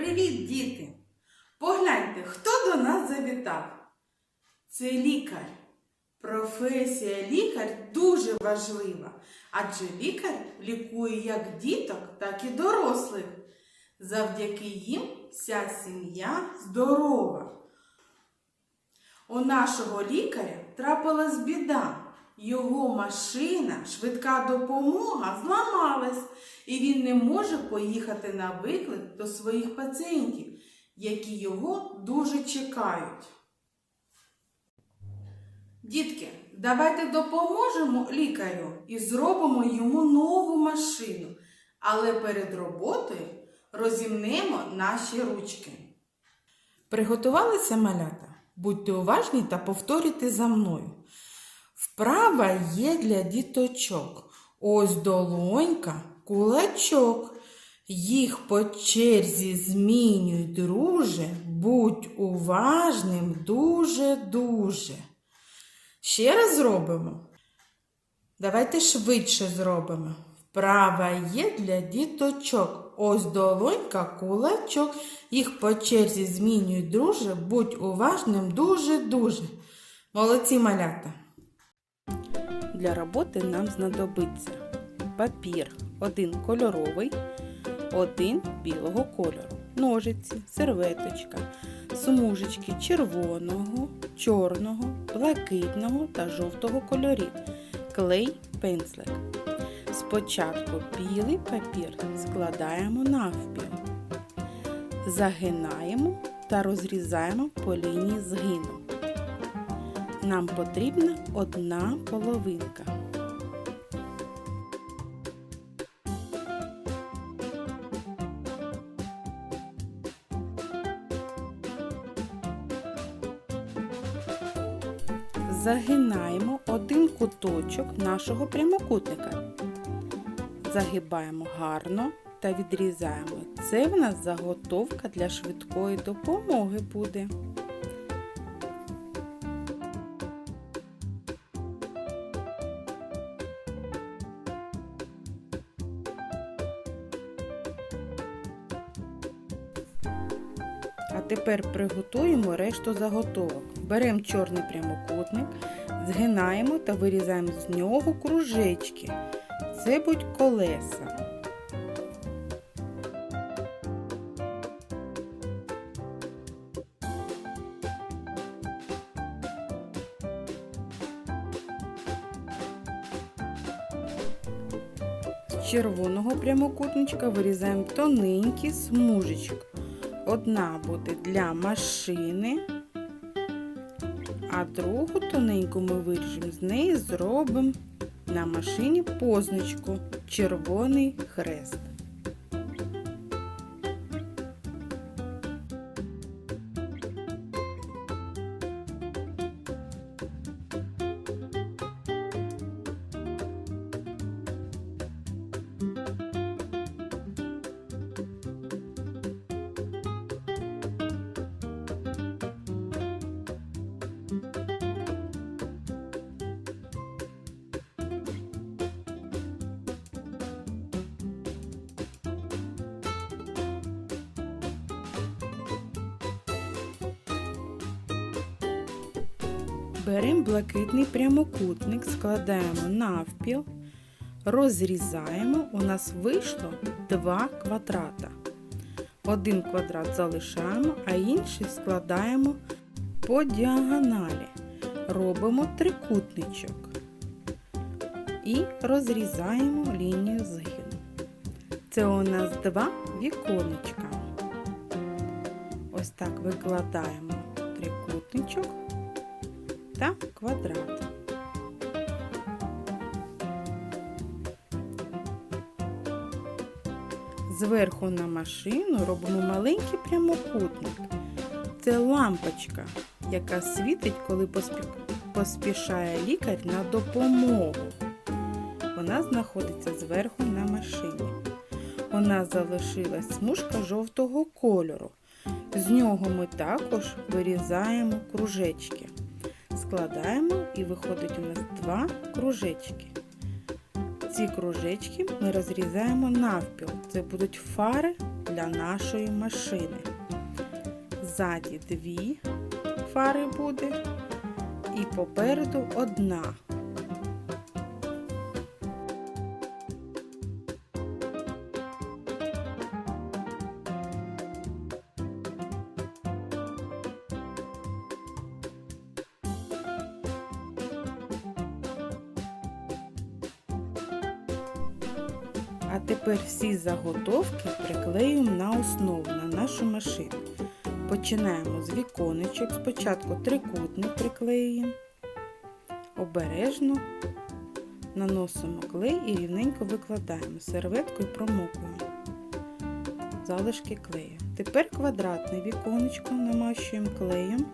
Привіт, діти! Погляньте, хто до нас завітав. Це лікар. Професія лікар дуже важлива, адже лікар лікує як діток, так і дорослих. Завдяки їм вся сім'я здорова. У нашого лікаря трапилась біда. Його машина, швидка допомога зламалась, і він не може поїхати на виклик до своїх пацієнтів, які його дуже чекають. Дітки, давайте допоможемо лікарю і зробимо йому нову машину, але перед роботою розімнемо наші ручки. Приготувалися малята? Будьте уважні та повторюйте за мною. Вправа є для діточок. Ось долонька, кулачок. Їх по черзі змінюй, друже, будь уважним дуже-дуже. Ще раз зробимо. Давайте швидше зробимо. Вправа є для діточок. Ось долонька, кулачок. Їх по черзі змінюй, друже, будь уважним дуже-дуже. Молодці малята. Для роботи нам знадобиться папір один кольоровий, один білого кольору, ножиці, серветочка, смужечки червоного, чорного, блакитного та жовтого кольорів, клей, пензлик. Спочатку білий папір складаємо навпіл, загинаємо та розрізаємо по лінії згину. Нам потрібна одна половинка. Загинаємо один куточок нашого прямокутника. Загибаємо гарно та відрізаємо. Це в нас заготовка для швидкої допомоги буде. А тепер приготуємо решту заготовок. Беремо чорний прямокутник, згинаємо та вирізаємо з нього кружечки. Це будуть колеса. З червоного прямокутничка вирізаємо тоненький смужечок. Одна буде для машини, а другу тоненьку ми виріжемо, з неї зробимо на машині позначку червоний хрест. Беремо блакитний прямокутник, складаємо навпіл, розрізаємо. У нас вийшло два квадрата. Один квадрат залишаємо, а інший складаємо по діагоналі. Робимо трикутничок і розрізаємо лінію згину. Це у нас два віконечка. Ось так викладаємо трикутничок та квадрат. Зверху на машину робимо маленький прямокутник. Це лампочка, яка світить, коли поспішає лікар на допомогу. Вона знаходиться зверху на машині. Нас залишилась смужка жовтого кольору. З нього ми також вирізаємо кружечки складаємо і виходить у нас два кружечки. ці кружечки ми розрізаємо навпіл. Це будуть фари для нашої машини. Ззаді дві фари буде і попереду одна. А тепер всі заготовки приклеюємо на основу на нашу машину. Починаємо з віконечок. Спочатку трикутник приклеюємо. Обережно наносимо клей і рівненько викладаємо серветкою промокуємо залишки клею. Тепер квадратне віконечко намащуємо клеєм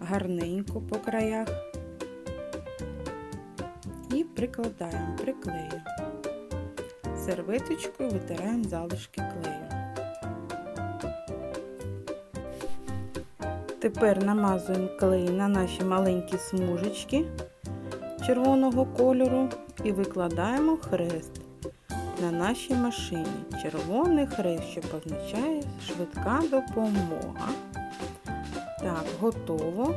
гарненько по краях і прикладаємо, приклею. Серветочкою витираємо залишки клею. Тепер намазуємо клей на наші маленькі смужечки червоного кольору і викладаємо хрест на нашій машині. Червоний хрест, що позначає швидка допомога. Так, готово.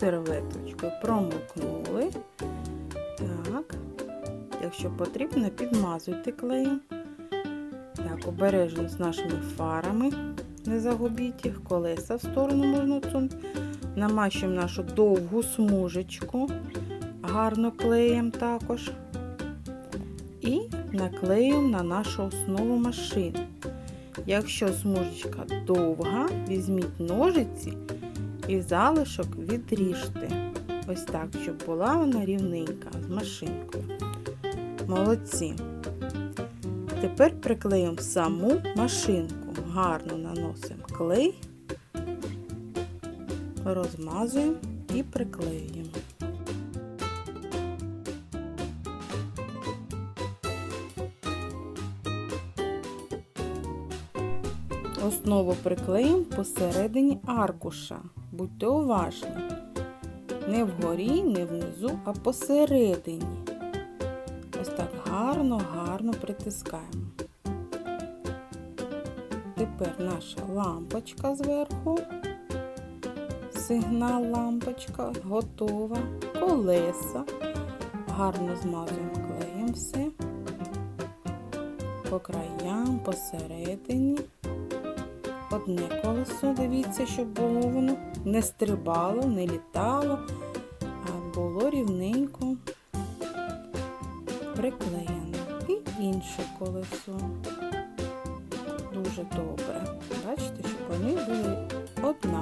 Серветочкою промокнули. Якщо потрібно, підмазуйте клеєм. Так, обережно з нашими фарами. Не загубіть їх, колеса в сторону можна сунути. Намащуємо нашу довгу смужечку, гарно клеєм також. І наклеюємо на нашу основу машини. Якщо смужечка довга, візьміть ножиці і залишок відріжте. Ось так, щоб була вона рівненька з машинкою. Молодці. Тепер приклеїмо саму машинку. Гарно наносимо клей, розмазуємо і приклеюємо. Основу приклеїмо посередині аркуша. Будьте уважні. Не вгорі, не внизу, а посередині. Ось так гарно, гарно притискаємо. Тепер наша лампочка зверху. Сигнал лампочка готова. Колеса. Гарно змазуємо клеєм все. По краям, посередині. Одне колесо, дивіться, щоб було воно не стрибало, не літало, а було рівненько приклеєно. І інше колесо. Дуже добре. Бачите, щоб вони були однакові.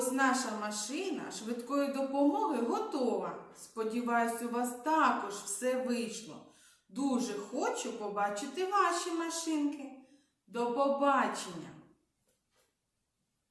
Ось наша машина швидкої допомоги готова. Сподіваюсь, у вас також все вийшло. Дуже хочу побачити ваші машинки. До побачення!